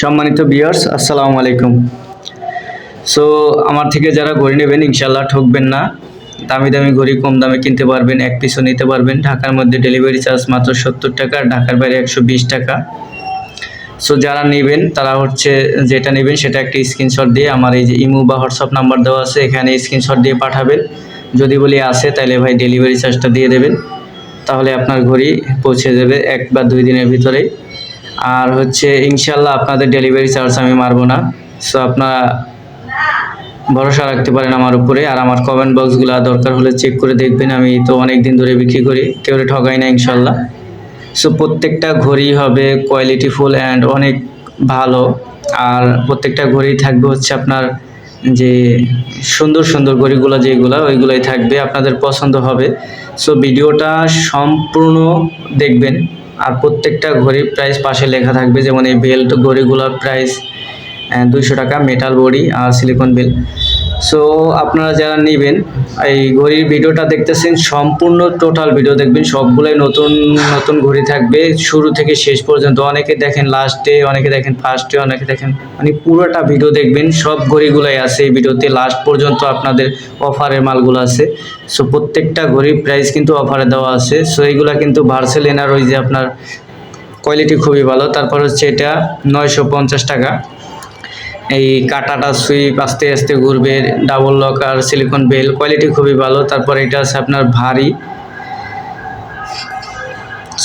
সম্মানিত বিয়ার্স আসসালামু আলাইকুম। সো আমার থেকে যারা ঘড়ি নেবেন ইনশাল্লাহ ঠকবেন না। দামি দামি ঘড়ি কম দামে কিনতে পারবেন, এক পিসও নিতে পারবেন। ঢাকার মধ্যে ডেলিভারি চার্জ মাত্র সত্তর টাকা, ঢাকার বাইরে একশো বিশ টাকা। সো যারা নেবেন, তারা হচ্ছে যেটা নেবেন, সেটা একটা স্ক্রিনশট দিয়ে আমার এই যে ইমো বা হোয়াটসঅ্যাপ নাম্বার দেওয়া আছে, এখানে স্ক্রিনশট দিয়ে পাঠাবেন। যদি বলি আসে তাহলে ভাই ডেলিভারি চার্জটা দিয়ে দেবেন। তাহলে আপনার ঘড়ি পৌঁছে যাবে এক বা দুই দিনের ভিতরেই। আর হচ্ছে ইনশাল্লাহ আপনাদের ডেলিভারি চার্জ আমি মারবো না। সো আপনারা ভরসা রাখতে পারেন আমার উপরে। আর আমার কমেন্ট বক্সগুলো দরকার হলে চেক করে দেখবেন। আমি তো অনেক দিন ধরে বিক্রি করি, কেউ ঠগাই না ইনশাল্লাহ। সো প্রত্যেকটা ঘড়ি হবে কোয়ালিটি ফুল অ্যান্ড অনেক ভালো। আর প্রত্যেকটা ঘড়ি থাকবে হচ্ছে আপনার যে সুন্দর সুন্দর ঘড়িগুলো যেগুলো, ওইগুলোই থাকবে, আপনাদের পছন্দ হবে। সো ভিডিওটা সম্পূর্ণ দেখবেন। আর প্রত্যেকটা ঘড়ির প্রাইস পাশে লেখা থাকবে, যেমন এই বেল্ট ঘড়িগুলোর প্রাইস দুইশো টাকা মেটাল বডি আর সিলিকন বেল সো আপনারা যারা নেবেন, এই ঘড়ির ভিডিওটা দেখতেছেন, সম্পূর্ণ টোটাল ভিডিও দেখবেন, সবগুলোই নতুন নতুন ঘড়ি থাকবে, শুরু থেকে শেষ পর্যন্ত। অনেকে দেখেন লাস্টে অনেকে দেখেন ফার্স্টে অনেকে দেখেন মানে পুরোটা ভিডিও দেখবেন, সব ঘড়িগুলোই আছে এই ভিডিওতে লাস্ট পর্যন্ত আপনাদের অফারের মালগুলো আছে। সো প্রত্যেকটা ঘড়ির প্রাইস কিন্তু অফারে দেওয়া আছে। সো এইগুলা কিন্তু ভার্সেলিনার ওই যে আপনার কোয়ালিটি খুবই ভালো। তারপর হচ্ছে এটা নয়শো পঞ্চাশ টাকা। এই কাটাটা সুইপ আস্তে আস্তে ঘুরবে ডাবল লক আর সিলিকন বেল কোয়ালিটি খুবই ভালো। তারপর এটা আছে আপনার ভারী।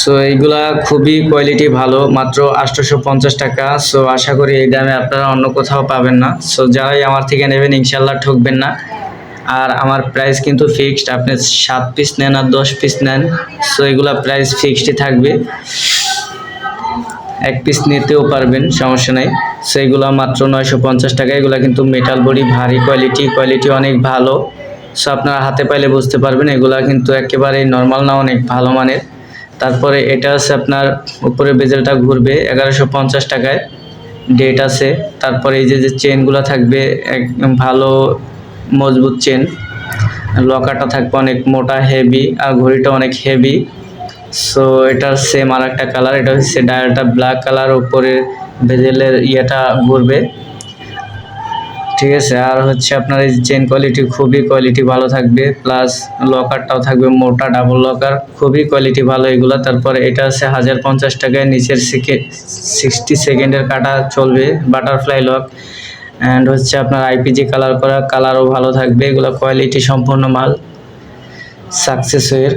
সো এইগুলা খুবই কোয়ালিটি ভালো, মাত্র আটশোশো পঞ্চাশ টাকা। সো আশা করি এই দামে আপনারা অন্য কোথাও পাবেন না। সো যারাই আমার থেকে নেবেন, ইনশাল্লাহ ঠকবেন না। আর আমার প্রাইস কিন্তু ফিক্সড আপনি সাত পিস নেন আর দশ পিস নেন। সো এগুলা প্রাইস ফিক্সডই থাকবে। এক পিস নিতেও পারবেন, সমস্যা নাই। সেইগুলো মাত্র নয়শো পঞ্চাশ টাকা, এগুলো কিন্তু মেটাল বডি ভারী কোয়ালিটি কোয়ালিটি অনেক ভালো। সো আপনারা হাতে পাইলে বুঝতে পারবেন, এগুলা কিন্তু একেবারে নর্মাল না, অনেক ভালো মানের। তারপরে এটা আছে আপনার, উপরে বেজেলটা ঘুরবে, এগারোশো পঞ্চাশ টাকায়। ডেট আছে, তারপরে এই যে যে চেনগুলো থাকবে, একদম ভালো, মজবুত চেন লকারটা থাকবে অনেক মোটা হেভি আর ঘড়িটা অনেক হেভি সো এটার সেম আর একটা কালার এটা হচ্ছে ডায়ালটা ব্ল্যাক কালার উপরে বেজেলের ইয়েটা ঘুরবে। ঠিক আছে, আর হচ্ছে আপনার এই চেন কোয়ালিটি খুবই কোয়ালিটি ভালো থাকবে প্লাস লকারটাও থাকবে মোটা ডাবল লকার খুবই কোয়ালিটি ভালো এগুলো। তারপরে এটা আছে হাজার পঞ্চাশ টাকায় নিচের সিক্সটি সেকেন্ডের কাটা চলবে বাটারফ্লাই লক অ্যান্ড হচ্ছে আপনার আইপিজি কালার করা কালারও ভালো থাকবে, এগুলো কোয়ালিটি সম্পূর্ণ মাল। সাকসেস এর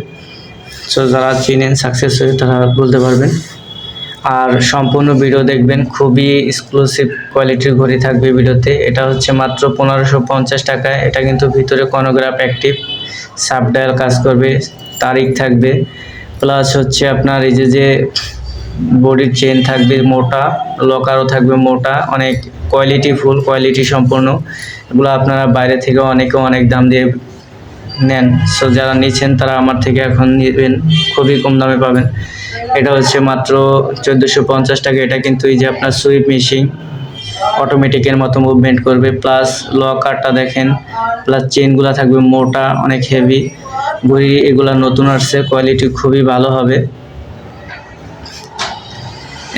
সো যারা চিনেন সাকসেস হয়ে তারা বলতে পারবেন। আর সম্পূর্ণ ভিডিও দেখবেন, খুবই এক্সক্লুসিভ কোয়ালিটির ঘড়ি থাকবে ভিডিওতে এটা হচ্ছে মাত্র পনেরোশো পঞ্চাশ টাকায় এটা কিন্তু ভিতরে কনোগ্রাফ অ্যাক্টিভ সাব ডায়াল কাজ করবে, তারিখ থাকবে। প্লাস হচ্ছে আপনার এই যে যে বডির চেন থাকবে, মোটা লকারও থাকবে মোটা, অনেক কোয়ালিটি ফুল কোয়ালিটি সম্পূর্ণ। এগুলো আপনারা বাইরে থেকে অনেকে অনেক দাম দিয়ে নেন। সো যারা নিচ্ছেন, তারা আমার থেকে এখন নেবেন, খুবই কম দামে পাবেন। এটা হচ্ছে মাত্র চোদ্দোশো পঞ্চাশ টাকা। এটা কিন্তু এই যে আপনার সুইপ মেশিন অটোমেটিকের মতো মুভমেন্ট করবে। প্লাস লকারটা দেখেন প্লাস চেনগুলো থাকবে মোটা, অনেক হেভি ঘড়ি এগুলো নতুন আসছে কোয়ালিটি খুবই ভালো হবে।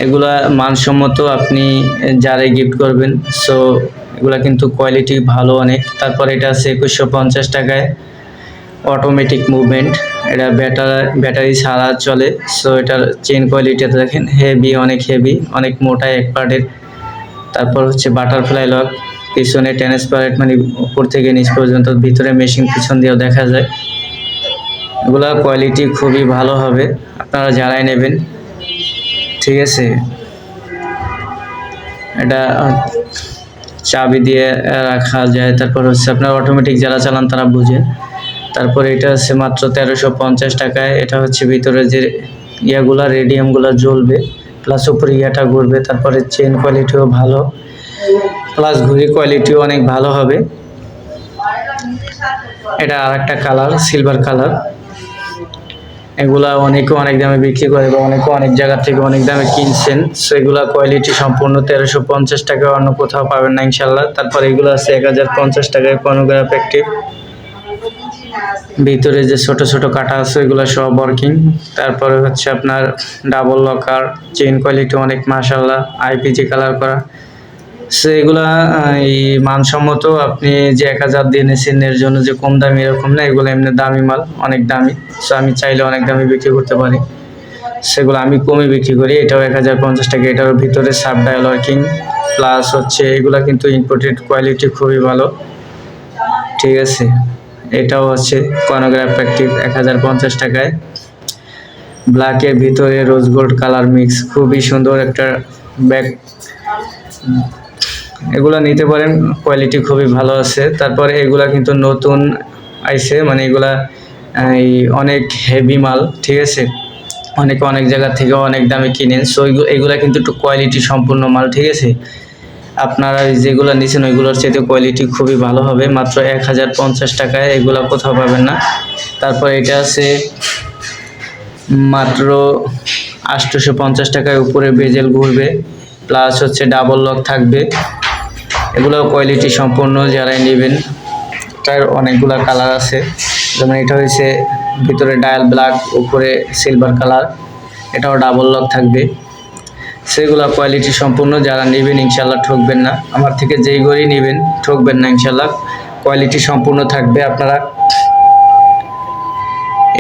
এগুলা মানসম্মত আপনি যারাই গিফট করবেন সো এগুলা কিন্তু কোয়ালিটি ভালো অনেক। তারপর এটা আছে একুশশো পঞ্চাশ টাকায়। অটোমেটিক মুভমেন্ট এটা ব্যাটার ব্যাটারি ছাড়া চলে। সো এটার চেন কোয়ালিটিটা দেখেন হেভি অনেক হেভি অনেক মোটা এক পার্টের। তারপর হচ্ছে বাটারফ্লাই লক পিছনে ট্রান্সপারেন্ট মানে উপর থেকে নিচ পর্যন্ত, ভিতরে মেশিন পিছন দিয়েও দেখা যায়। এগুলা কোয়ালিটি খুবই ভালো হবে, আপনারা যারাই নেবেন। ঠিক আছে? এটা চাবি দিয়ে রাখা যায়, তারপর হচ্ছে আপনার অটোমেটিক যারা চালান তারা বুঝে। তারপর এটা হচ্ছে মাত্র তেরোশো পঞ্চাশ টাকায়। এটা হচ্ছে ভিতরে যে ইয়াগুলা, রেডিয়ামগুলা জ্বলবে প্লাস উপরে ইয়াটা ঘুরবে, তারপরে চেন কোয়ালিটিও ভালো প্লাস ঘুড়ি কোয়ালিটিও অনেক ভালো হবে। এটা আর একটা কালার সিলভার কালার এগুলা অনেকে অনেক দামে বিক্রি করে বা অনেকে অনেক জায়গা থেকে অনেক দামে কিনছেন। সো এগুলা কোয়ালিটি সম্পূর্ণ তেরোশো পঞ্চাশ টাকা অন্য কোথাও পাবেন না ইনশাল্লাহ তারপর এগুলো আছে এক হাজার পঞ্চাশ টাকায় কনোগ্রাফ অ্যাক্টিভ ভিতরে যে ছোট ছোট কাটা আছে, এগুলো সব ওয়ার্কিং তারপরে হচ্ছে আপনার ডাবল লকার চেন কোয়ালিটি অনেক মাশাল্লাহ আইপিজি কালার করা। সো এগুলা এই মানসম্মত আপনি যে এক হাজার দিয়ে নিয়েছেন এর জন্য যে কম দামি এরকম না, এগুলো এমনি দামি মাল, অনেক দামি। সো আমি চাইলে অনেক দামি বিক্রি করতে পারি। সেগুলো আমি কমে বিক্রি করি, এটাও এক হাজার পঞ্চাশ টাকা, এটার ভিতরে সাব ডায়াল ওয়ার্কিং প্লাস হচ্ছে এগুলা কিন্তু ইম্পোর্টেড কোয়ালিটি খুবই ভালো। ঠিক আছে? এটাও হচ্ছে কনোগ্রাফ অ্যাক্টিভ এক হাজার পঞ্চাশ টাকায়। ব্ল্যাকের ভিতরে রোজ গোল্ড কালার মিক্স খুবই সুন্দর একটা ব্যাগ এগুলো নিতে পারেন কোয়ালিটি খুবই ভালো আছে। তারপরে এগুলা কিন্তু নতুন আইছে মানে এগুলা এই অনেক হেভি মাল, ঠিক আছে? অনেকে অনেক জায়গা থেকে অনেক দামে কিনেন সো এগুলা কিন্তু একটু কোয়ালিটি সম্পূর্ণ মাল, ঠিক আছে? আপনারা যেগুলো নিছেন, ওইগুলোর চাইতে কোয়ালিটি খুবই ভালো হবে। মাত্র এক হাজার পঞ্চাশ টাকায় এগুলো কোথাও পাবেন না। তারপর এটা আছে, মাত্র আটশোশো পঞ্চাশ টাকায় উপরে বেজেল ঘুরবে। প্লাস হচ্ছে ডাবল লক থাকবে। এগুলো কোয়ালিটি সম্পূর্ণ যারাই নেবেন, তার অনেকগুলো কালার আছে। যেমন এটা হয়েছে, ভিতরে ডায়াল ব্ল্যাক উপরে সিলভার কালার এটাও ডাবল লক থাকবে। সেগুলো কোয়ালিটি সম্পূর্ণ যারা নেবেন ইনশাল্লাহ ঠকবেন না। আমার থেকে যেই গড়ি নেবেন, ঠকবেন না ইনশাল্লাহ কোয়ালিটি সম্পূর্ণ থাকবে আপনারা।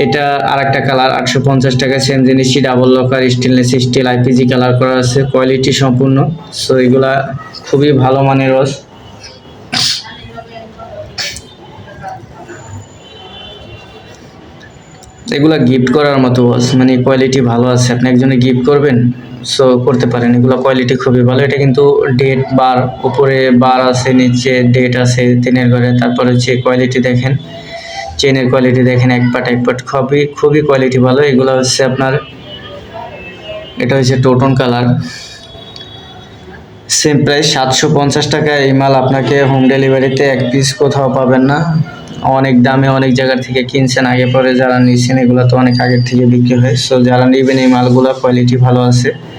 এটা আর একটা কালার আটশো পঞ্চাশ টাকা সেম জিনিসই double locker stainless steel IPG colour করা আছে। কোয়ালিটি সম্পূর্ণ। সো এগুলা খুবই ভালো মানের রস। এগুলা গিফট করার মতো ওয়াচ মানে কোয়ালিটি ভালো আছে। আপনি একজনে গিফট করবেন? সো করতে পারেন। এগুলো কোয়ালিটি খুবই ভালো। এটা কিন্তু ডেট বার উপরে বার আছে, নিচে ডেট আছে তিনের ঘরে। তারপর হচ্ছে কোয়ালিটি দেখেন। চেনের কোয়ালিটি দেখেন, এক পাট এক পাট। খুবই খুবই কোয়ালিটি ভালো। এগুলো হচ্ছে আপনার, এটা হচ্ছে টোটন কালার সেম প্রাইস সাতশো পঞ্চাশ টাকা এই মাল আপনাকে হোম ডেলিভারিতে এক পিস কোথাও পাবেন না। অনেক দামে অনেক জায়গার থেকে কিনছেন। আগে পরে যারা নিচ্ছেন এগুলো তো অনেক আগের থেকে বিক্রি হয়। সো যারা নেবেন এই মালগুলো কোয়ালিটি ভালো আছে।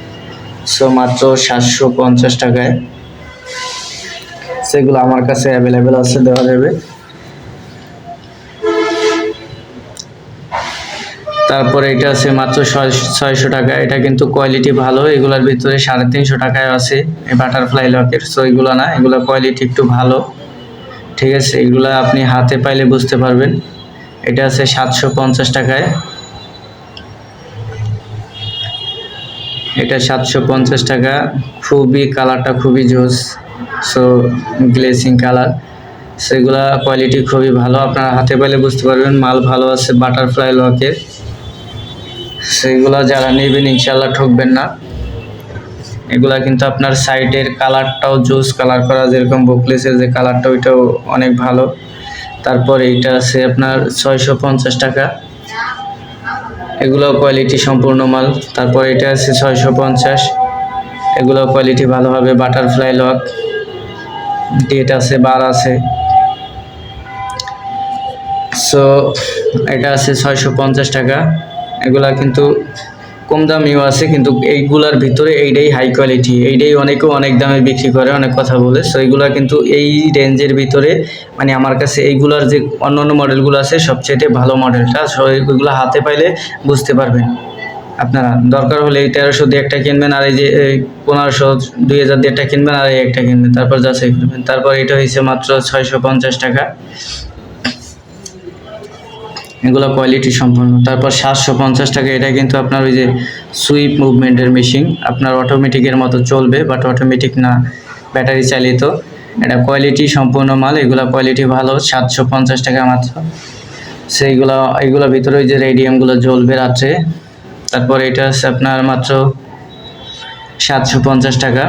সো মাত্র সাতশো পঞ্চাশ টাকায়। সেগুলো আমার কাছে অ্যাভেলেবেল আছে, দেওয়া যাবে। তারপরে এটা আছে মাত্র ছয়শো টাকা। এটা কিন্তু কোয়ালিটি ভালো, এগুলোর ভিতরে সাড়ে তিনশো টাকায় আছে। এই বাটারফ্লাই লকের সো এগুলো না, এগুলো কোয়ালিটি একটু ভালো। ঠিক আছে, এগুলো আপনি হাতে পাইলে বুঝতে পারবেন। এটা আছে সাতশো পঞ্চাশ টাকায়। এটা সাতশো পঞ্চাশ টাকা। খুবই কালারটা খুবই জোস। সো গ্লেসিং কালার সেগুলা কোয়ালিটি খুবই ভালো। আপনারা হাতে পাইলে বুঝতে পারবেন, মাল ভালো আছে বাটারফ্লাই লকের সেগুলো যারা নেবেন ইনশাল্লাহ ঠকবেন না। এগুলা কিন্তু আপনার সাইডের কালারটাও জুস। কালার করা যেরকম বুকলেসের যে কালারটা ওইটাও অনেক ভালো। তারপর এইটা আছে আপনার ছয়শো পঞ্চাশ টাকা। এগুলো কোয়ালিটি সম্পূর্ণ মাল। তারপর এটা আছে ছয়শো পঞ্চাশ। এগুলো কোয়ালিটি ভালো হবে বাটারফ্লাই লক ডেট আছে বার আছে। সো এটা আছে ছয়শো পঞ্চাশ টাকা। এগুলা কিন্তু কম দামিও আছে, কিন্তু এইগুলার ভিতরে এইটাই হাই কোয়ালিটি এইটাই অনেকেও অনেক দামে বিক্রি করে, অনেক কথা বলে। সো এইগুলা কিন্তু এই রেঞ্জের ভিতরে মানে আমার কাছে এইগুলার যে অন্য অন্য মডেলগুলো আছে সবচেয়ে ভালো মডেলটা সো এইগুলো হাতে পাইলে বুঝতে পারবেন আপনারা। দরকার হলে এই তেরোশো দিয়ে একটা কিনবেন, আর এই যে পনেরোশো, দুই হাজার দিয়ে একটা কিনবেন, আর এই একটা কিনবেন, তারপর যাচাই করবেন। তারপর এটা হয়েছে মাত্র ছয়শো পঞ্চাশ টাকা। এগুলো কোয়ালিটি সম্পন্ন। তারপর সাতশো পঞ্চাশ টাকা, এটা কিন্তু আপনার ওই যে সুইপ মুভমেন্টের মেশিন আপনার অটোমেটিকের মতো চলবে বাট অটোমেটিক না ব্যাটারি চালিত। এটা কোয়ালিটি সম্পূর্ণ মাল, এগুলো কোয়ালিটি ভালো, সাতশো পঞ্চাশ টাকা মাত্র। সেইগুলো এইগুলোর ভিতরে ওই যে রেডিয়ামগুলো জ্বলবে রাত্রে। তারপর এটা হচ্ছে আপনার মাত্র সাতশো পঞ্চাশ টাকা।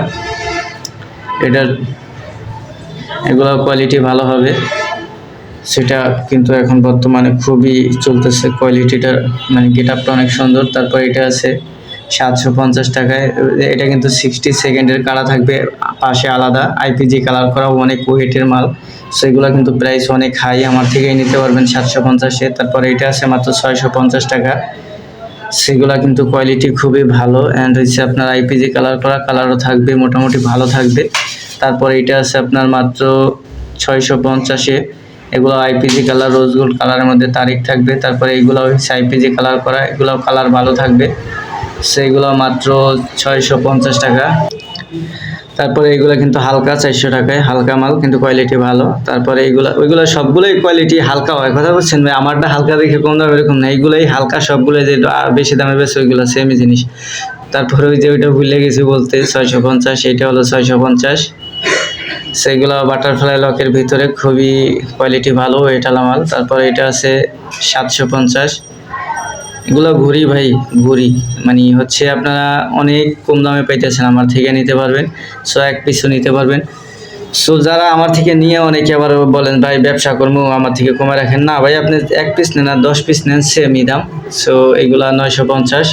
এটার এগুলো কোয়ালিটি ভালো হবে। সেটা কিন্তু এখন বর্তমানে খুবই চলতেছে। কোয়ালিটিটা মানে গেট আপটা অনেক সুন্দর। তারপর এটা আছে সাতশো পঞ্চাশ টাকায়। এটা কিন্তু সিক্সটি সেকেন্ডের কালা থাকবে, পাশে আলাদা। আইপিজি কালার করা অনেক ওয়েটের মাল। সেগুলো কিন্তু প্রাইস অনেক হাই আমার থেকেই নিতে পারবেন সাতশো পঞ্চাশে। তারপর এটা আছে মাত্র ছয়শো পঞ্চাশ টাকা। সেগুলা কিন্তু কোয়ালিটি খুবই ভালো। অ্যান্ড হচ্ছে আপনার আইপিজি কালার করা। কালারও থাকবে, মোটামুটি ভালো থাকবে। তারপর এটা আছে আপনার মাত্র ছয়শো পঞ্চাশে। এগুলো আইপিজি কালার রোজ গোল্ড কালারের মধ্যে তারিখ থাকবে। তারপরে এইগুলো হচ্ছে আইপিজি কালার করা এগুলো কালার ভালো থাকবে। সেইগুলো মাত্র ছয়শো পঞ্চাশ টাকা। তারপরে এইগুলো কিন্তু হালকা, চারশো টাকায় হালকা মাল, কিন্তু কোয়ালিটি ভালো। তারপরে এইগুলো ওইগুলো সবগুলোই কোয়ালিটি হালকা হয়। কথা বলছেন ভাই, আমারটা হালকা দেখে কম দাম এরকম না এইগুলোই হালকা, সবগুলো যে বেশি দামে বেশি ওইগুলো সেমই জিনিস। তারপরে ওই যে ওইটা ভুলে গেছি বলতে, ছয়শো পঞ্চাশ, এইটা হলো ছয়শো পঞ্চাশ। সেগুলো বাটারফ্লাই লকের ভিতরে খুবই কোয়ালিটি ভালো এটা মাল তারপরে এটা আছে সাতশো পঞ্চাশ। এগুলো ঘুরি ভাই, ঘুরি। মানে হচ্ছে আপনারা অনেক কম দামে পাইতেছেন, আমার থেকে নিতে পারবেন। সো এক পিসও নিতে পারবেন। সো যারা আমার থেকে নিয়ে অনেকে আবার বলেন, ভাই, ব্যবসা করব, আমার থেকে কমে রাখেন। না, ভাই, আপনি এক পিস নেন আর দশ পিস নেন সেমই দাম। সো এগুলা নয়শো পঞ্চাশ।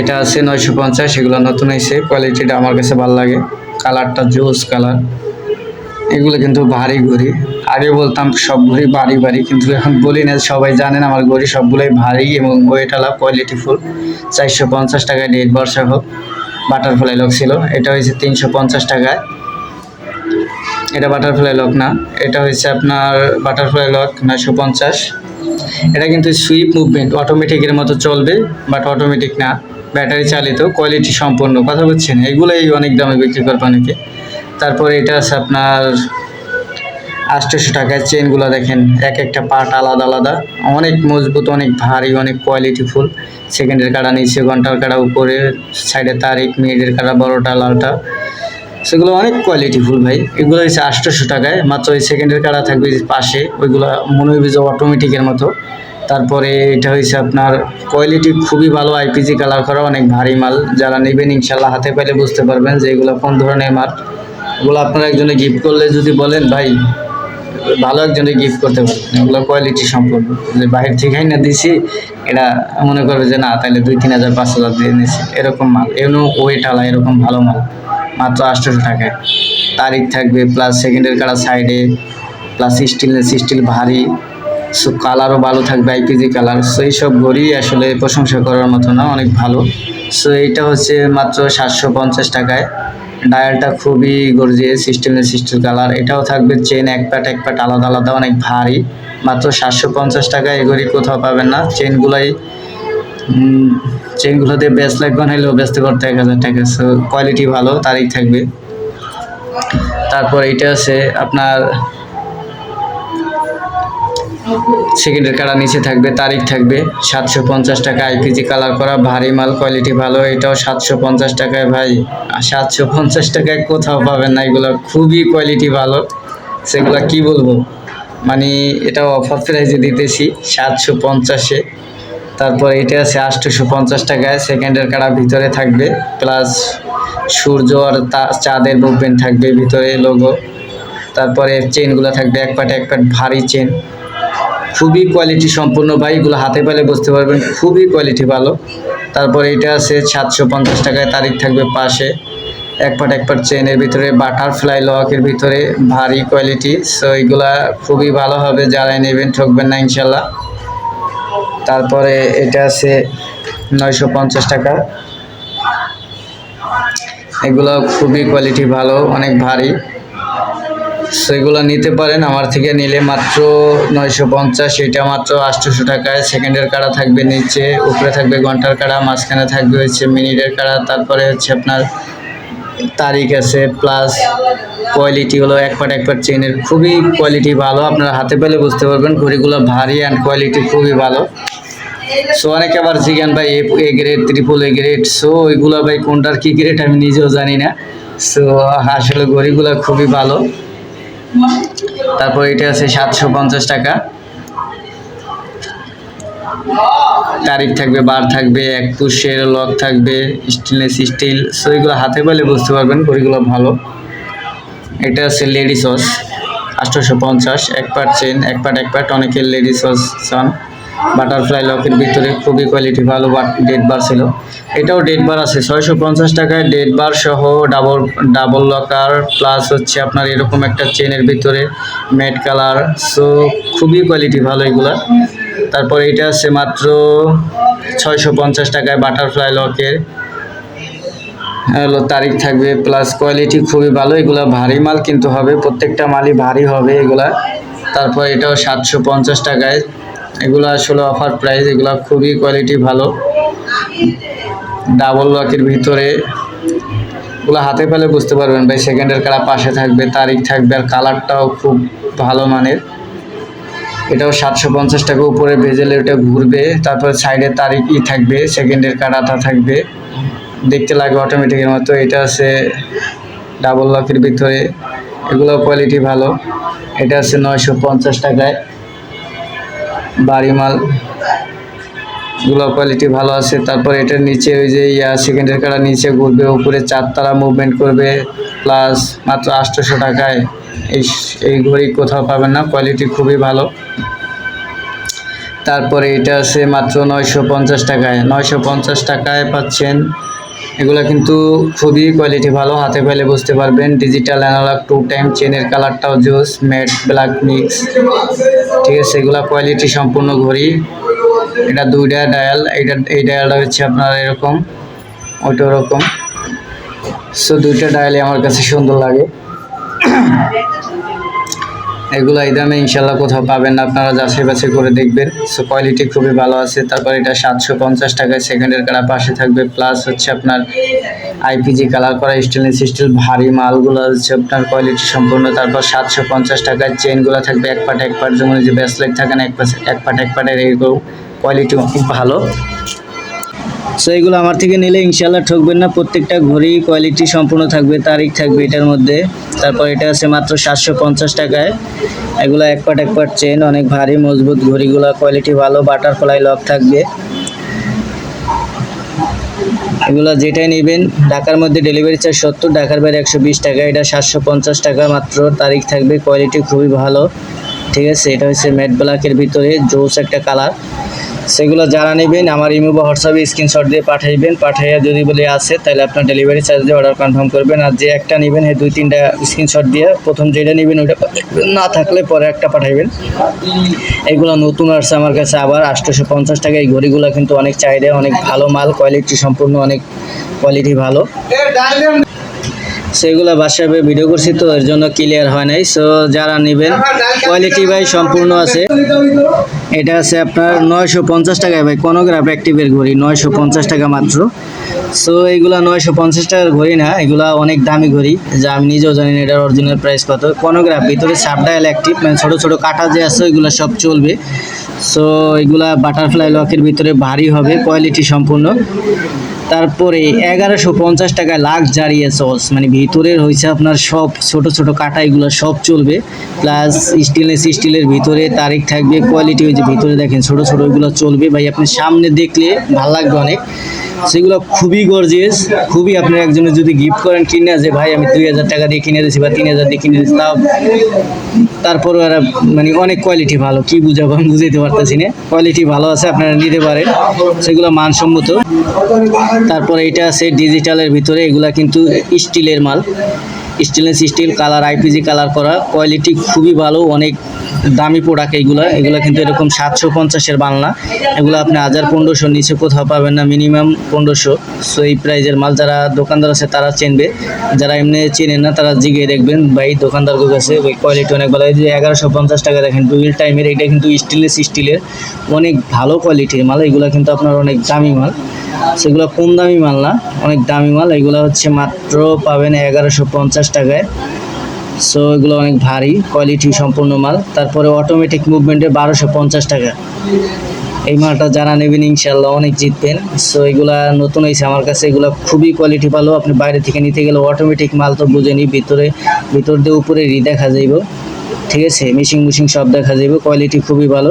এটা আছে নয়শো পঞ্চাশ, এগুলো নতুন এসে কোয়ালিটিটা আমার কাছে ভালো লাগে। কালারটা জোস কালার এগুলো কিন্তু ভারী ঘড়ি। আগে বলতাম সব ঘড়ি ভারী ভারী, কিন্তু এখন বলি না, সবাই জানেন আমার ঘড়ি সবগুলোই ভারী এবং ওয়েটালা কোয়ালিটি ফুল চারশো পঞ্চাশ টাকায় ডেট বর্ষা হোক বাটারফ্লাই লক ছিল। এটা হয়েছে তিনশো পঞ্চাশ টাকায়। এটা বাটারফ্লাই লক না, এটা হয়েছে আপনার বাটারফ্লাই লক নয়শো পঞ্চাশ। এটা কিন্তু সুইপ মুভমেন্ট অটোমেটিকের মতো চলবে বাট অটোমেটিক না। ব্যাটারি চালিত কোয়ালিটি সম্পন্ন, কথা বলছেন? এগুলোই অনেক দামে বিক্রি করবে অনেকে। তারপরে এটা আছে আপনার আটশোশো টাকায় চেনগুলো দেখেন, এক একটা পার্ট আলাদা আলাদা। অনেক মজবুত, অনেক ভারী, অনেক কোয়ালিটি ফুল। সেকেন্ডের কাটা নিচে ঘণ্টার কাটা উপরে সাইডে তারিখ, মিনিটের কাটা বড়টা, লালটা। সেগুলো অনেক কোয়ালিটি ফুল ভাই। এগুলো হচ্ছে আটশোশো টাকায়, মাত্র ওই সেকেন্ডের কাটা থাকবে পাশে। ওইগুলো মনে হবে যে অটোমেটিকের মতো। তারপরে এটা হয়েছে আপনার কোয়ালিটি খুবই ভালো আইপিজি কালার করা অনেক ভারী মাল। যারা নেবেন ইনশাল্লাহ হাতে পেলে বুঝতে পারবেন যে এগুলো কোন ধরনের মাল। এগুলো আপনারা একজনে গিফট করলে যদি বলেন, ভাই, ভালো একজনে গিফট করতে পারবেন। এগুলো কোয়ালিটি সম্পূর্ণ। যে বাহির থেকেই না দিছি এটা মনে করবে যে, না, তাহলে দুই, তিন হাজার, পাঁচ হাজার দিয়ে নিছি। এরকম মাল। এমন ওয়েট আলা এরকম ভালো মাল। মাত্র আটশোশো টাকায়। তারিখ থাকবে প্লাস সেকেন্ডের কালার সাইডে প্লাস স্টিল স্টিল ভারী। সো কালারও ভালো থাকবে আইপিজি কালার সো এইসব ঘড়ি আসলে প্রশংসা করার মতো না, অনেক ভালো। সো এইটা হচ্ছে মাত্র সাতশো পঞ্চাশ টাকায়। ডায়ালটা খুবই গর্জিয়ে সিস্টেমের সিস্টেম কালার এটাও থাকবে চেন এক প্যাট এক প্যাট আলাদা আলাদা, অনেক ভারী। মাত্র সাতশো পঞ্চাশ টাকায় এগুলি কোথাও পাবেন না। চেনগুলাই চেনগুলো দিয়ে বেস লাইট বানাইলেও ব্যস্ত করতে এক হাজার টাকা সো কোয়ালিটি ভালো তারিখ থাকবে। তারপর এটা আছে আপনার সেকেন্ডের কাটা নিচে থাকবে, তারিখ থাকবে। সাতশো পঞ্চাশ টাকা আইপিজি কালার করা, ভারী মাল কোয়ালিটি ভালো, এটাও সাতশো পঞ্চাশ টাকায় ভাই। সাতশো পঞ্চাশ টাকায় কোথাও পাবেন না, এগুলো খুবই কোয়ালিটি ভালো। সেগুলো কি বলব? মানে এটা অফার প্রাইজে দিতেছি, সাতশো পঞ্চাশে। তারপর এটা আছে আটশোশো পঞ্চাশ টাকায়, সেকেন্ডের কাটা ভিতরে থাকবে প্লাস সূর্য আর চাঁদের মুভমেন্ট থাকবে ভিতরে লোগো তারপরে চেনগুলো থাকবে, এক পাট এক পাট ভারী চেন খুবই কোয়ালিটি সম্পূর্ণ। ভাই, এগুলো হাতে পেলে বুঝতে পারবেন, খুবই কোয়ালিটি ভালো। তারপরে এটা আছে সাতশো পঞ্চাশ টাকায়, তারিখ থাকবে পাশে। এক পাট এক পাট চেনের ভিতরে বাটারফ্লাই লকের ভিতরে, ভারী কোয়ালিটি সো এগুলা খুবই ভালো হবে, যারা নেবেন ঠকবেন না, ইনশাল্লাহ। তারপরে এটা আছে নয়শো পঞ্চাশ টাকা। এগুলো খুবই কোয়ালিটি ভালো, অনেক ভারী। সেগুলো নিতে পারেন। আমার থেকে নিলে মাত্র নয়শো পঞ্চাশ, এটা মাত্র আটশোশো টাকায়। সেকেন্ডের কাড়া থাকবে নিচে, উপরে থাকবে ঘণ্টার কাড়া, মাঝখানে থাকবে হচ্ছে মিনিটের কাড়া। তারপরে হচ্ছে আপনার তারিখ আছে প্লাস কোয়ালিটি হলো এক পাট এক পাট চেনের খুবই কোয়ালিটি ভালো, আপনারা হাতে পেলে বুঝতে পারবেন, ঘড়িগুলো ভারী অ্যান্ড কোয়ালিটি খুবই ভালো। সো অনেকে আবার জিজ্ঞান ভাই A grade triple A grade so ওইগুলো ভাই কোনটার কী গ্রেড আমি নিজেও জানি না। সো আসলে ঘড়িগুলো খুবই ভালো। তারপর এটা আছে সাতশো পঞ্চাশ টাকা। তারিখ থাকবে, বার থাকবে, এক পুষের লক থাকবে স্টেনলেস স্টিল। সো এগুলো হাতে পেলে বুঝতে পারবেন ঘড়িগুলো ভালো। এটা আছে লেডি সস আঠারোশো পঞ্চাশ এক পার্ট চেন, এক পার্ট এক পার্ট অনেকের লেডি সস চান। বাটারফ্লাই লকের ভিতরে খুবই কোয়ালিটি ভালো ডেট বার ছিল। এটাও ডেট বার আছে, ছয়শো পঞ্চাশ টাকায় ডেট বার সহ ডাবল ডাবল লকার প্লাস হচ্ছে আপনার এরকম একটা চেনের ভিতরে ম্যাট কালার সো খুবই কোয়ালিটি ভালো এগুলা। তারপর এটা আছে মাত্র ছয়শো পঞ্চাশ টাকায় বাটারফ্লাই লকের। তারিখ থাকবে প্লাস কোয়ালিটি খুবই ভালো, এগুলা ভারী মাল কিন্তু হবে, প্রত্যেকটা মালই ভারী হবে এগুলা। তারপর এটাও সাতশো পঞ্চাশ টাকায় এগুলো আসলে অফার প্রাইস এগুলো খুবই কোয়ালিটি ভালো। ডাবল লকের ভিতরে এগুলো হাতে পেলে বুঝতে পারবেন ভাই সেকেন্ডের কারা পাশে থাকবে, তারিখ থাকবে আর কালারটাও খুব ভালো মানের। এটাও সাতশো পঞ্চাশ টাকা উপরে ভেজেলে ওটা ঘুরবে, তারপর সাইডে তারিখ ই থাকবে সেকেন্ডের কাটাটা থাকবে। দেখতে লাগে অটোমেটিকের মতো, এটা আছে ডাবল লকের ভিতরে এগুলো কোয়ালিটি ভালো। এটা আছে নয়শো পঞ্চাশ টাকায়। বাড়ি মাল কোয়ালিটি ভালো আছে। তারপর এটার নিচে ওই যে ইয়া সেকেন্ডের কাটা নিচে ঘুরবে, উপরে চারতলা মুভমেন্ট করবে প্লাস মাত্র আটশোশো টাকায়। এই এই ঘড়ি কোথাও পাবেন না কোয়ালিটি খুবই ভালো। তারপরে এটা আছে মাত্র নয়শো পঞ্চাশ টাকায়। নয়শো পঞ্চাশ টাকায় পাচ্ছেন এগুলো কিন্তু খুবই কোয়ালিটি ভালো, হাতে পেলে বুঝতে পারবেন। ডিজিটাল অ্যানালগ টু টাইম চেনের কালারটাও জুস ম্যাট ব্ল্যাক মিক্স ঠিক আছে, এগুলো কোয়ালিটি সম্পূর্ণ ঘড়ি। এটা দুইটা ডায়াল এইটা, এই ডায়ালটা হচ্ছে আপনার এরকম ওইটা ওরকম। সো দুইটা ডায়ালই আমার কাছে সুন্দর লাগে। এগুলো এই দামে ইনশাল্লাহ কোথাও পাবেন না। আপনারা যাচাই বাছাই করে দেখবেন। সো কোয়ালিটি খুবই ভালো আছে। তারপর এটা সাতশো পঞ্চাশ টাকায় সেকেন্ডের কালার পাশে থাকবে। প্লাস হচ্ছে আপনার আইপিজি কালার করা স্টেনলেস স্টিল ভারী মালগুলো হচ্ছে আপনার কোয়ালিটি সম্পূর্ণ। তারপর সাতশো পঞ্চাশ টাকার চেনগুলো থাকবে। এক পাট এক পাট যেমন যে ব্যাসলেট থাকে না, এক পাশে, এক পাট, এক পাটের এইগুলো কোয়ালিটি খুব ভালো। সো এগুলো আমার থেকে নিলে ইনশাল্লাহ ঠকবেন না। প্রত্যেকটা ঘড়ি কোয়ালিটি সম্পূর্ণ থাকবে, তারিখ থাকবে এটার মধ্যে। তারপর এটা আছে মাত্র সাতশো পঞ্চাশ টাকায়। এগুলো এক পাট এক পাট চেন, অনেক ভারী, মজবুত ঘড়িগুলো কোয়ালিটি ভালো বাটারফ্লাই লক থাকবে। এগুলো যেটাই নেবেন, ঢাকার মধ্যে ডেলিভারি চার্জ সত্তর, ঢাকার বাইরে একশো বিশ টাকা, এটা সাতশো পঞ্চাশ টাকা মাত্র, তারিখ থাকবে কোয়ালিটি খুবই ভালো। ঠিক আছে, এটা হচ্ছে ম্যাট ব্ল্যাকের ভিতরে জোস একটা কালার সেগুলো যারা নেবেন, আমার ইমো বা হোয়াটসঅ্যাপে স্ক্রিনশট দিয়ে পাঠাইবেন। পাঠাইয়া যদি বলে আসে তাহলে আপনার ডেলিভারি চার্জ দিয়ে অর্ডার কনফার্ম করবেন। আর যে একটা নেবেন এই দুই তিনটা স্ক্রিনশট দিয়ে প্রথম যেটা নেবেন, ওইটা না থাকলে পরে একটা পাঠাইবেন। এগুলো নতুন আসছে আমার কাছে আবার, আটশোশো পঞ্চাশ টাকা। এই ঘড়িগুলো কিন্তু অনেক চাহিদা অনেক ভালো মাল। কোয়ালিটি সম্পূর্ণ অনেক কোয়ালিটি ভালো। সেগুলো বাসায় ভিডিও করছি তো, এর জন্য ক্লিয়ার হয় নাই। সো যারা নেবেন কোয়ালিটি ভাই সম্পূর্ণ আছে। এটা আছে আপনার নয়শো পঞ্চাশ টাকায় ভাই কোনোগ্রাফ অ্যাক্টিভের ঘড়ি, নয়শো পঞ্চাশ টাকা মাত্র। সো এইগুলা নয়শো পঞ্চাশ টাকার ঘড়ি না, এগুলা অনেক দামি ঘড়ি, যা আমি নিজেও জানি না এটার অরিজিনাল প্রাইস কত। কোনোগ্রাফ ভিতরে সাবডায়াল অ্যাক্টিভ মানে ছোটো ছোটো কাটা যে আছে, ওইগুলো সব চলবে। সো এগুলা বাটারফ্লাই লকের ভিতরে ভারী হবে কোয়ালিটি সম্পূর্ণ। তারপরে এগারোশো পঞ্চাশ টাকায় লাখ জারিয়ে সস মানে ভিতরের হয়েছে আপনার সব ছোট ছোট কাটা, এগুলো সব চলবে। প্লাস স্টিলের স্টিলের ভিতরে তারিখ থাকবে কোয়ালিটি ওই যে ভিতরে দেখেন ছোট ছোট এগুলো চলবে। ভাই, আপনি সামনে দেখলে ভালো লাগবে অনেক। সেগুলো খুবই গর্জিয়াস খুবই আপনার একজনের যদি গিফট করেন কিনে, যে ভাই, আমি দুই হাজার টাকা দিয়ে কিনে দিয়েছি বা তিন হাজার দিয়ে কিনে দিয়েছি, তাও তারপরে এরা মানে অনেক কোয়ালিটি ভালো। কি বুঝাবো আমি বুঝাইতে পারতেছি না। কোয়ালিটি ভালো আছে, আপনারা নিতে পারেন। সেগুলো মানসম্মত। তারপরে এটা আছে ডিজিটালের ভিতরে, এগুলা কিন্তু স্টিলের মাল। Stainless steel colour IPG colour করা কোয়ালিটি খুবই ভালো, অনেক দামি প্রোডাক্ট এইগুলো। এগুলো কিন্তু এরকম সাতশো পঞ্চাশের বাংলা। এগুলো আপনি হাজার পনেরোশো নিচে কোথাও পাবেন না মিনিমাম পনেরোশো। সো এই প্রাইজের মাল যারা দোকানদার আছে, তারা চেনবে। যারা এমনি চেনেন না, তারা জিগিয়ে দেখবেন, ভাই দোকানদারদের কাছে ওই কোয়ালিটি অনেক ভালো। এই যে এগারোশো পঞ্চাশ টাকা দেখেন ডুইল টাইমের এটা কিন্তু স্টেনলেস স্টিলের অনেক ভালো কোয়ালিটির মাল। এগুলো কিন্তু আপনার অনেক দামি মাল। সেগুলো কম দামি মাল না, অনেক দামি মাল। এগুলো হচ্ছে মাত্র পাবেন এগারোশো পঞ্চাশ টাকায়। সো এগুলো অনেক ভারী কোয়ালিটি সম্পূর্ণ মাল। তারপরে অটোমেটিক মুভমেন্টে বারোশো পঞ্চাশ টাকা। এই মালটা যারা নেবেন ইনশাল্লাহ অনেক জিতবেন। সো এগুলা নতুন হয়েছে আমার কাছে। এগুলো খুবই কোয়ালিটি ভালো। আপনি বাইরে থেকে নিতে গেলে অটোমেটিক মাল তো বুঝেনি ভিতরে, ভিতর দিয়ে উপরে রি দেখা যাইব। ঠিক আছে? মিশিং মুশিং সব দেখা যাইব। কোয়ালিটি খুবই ভালো।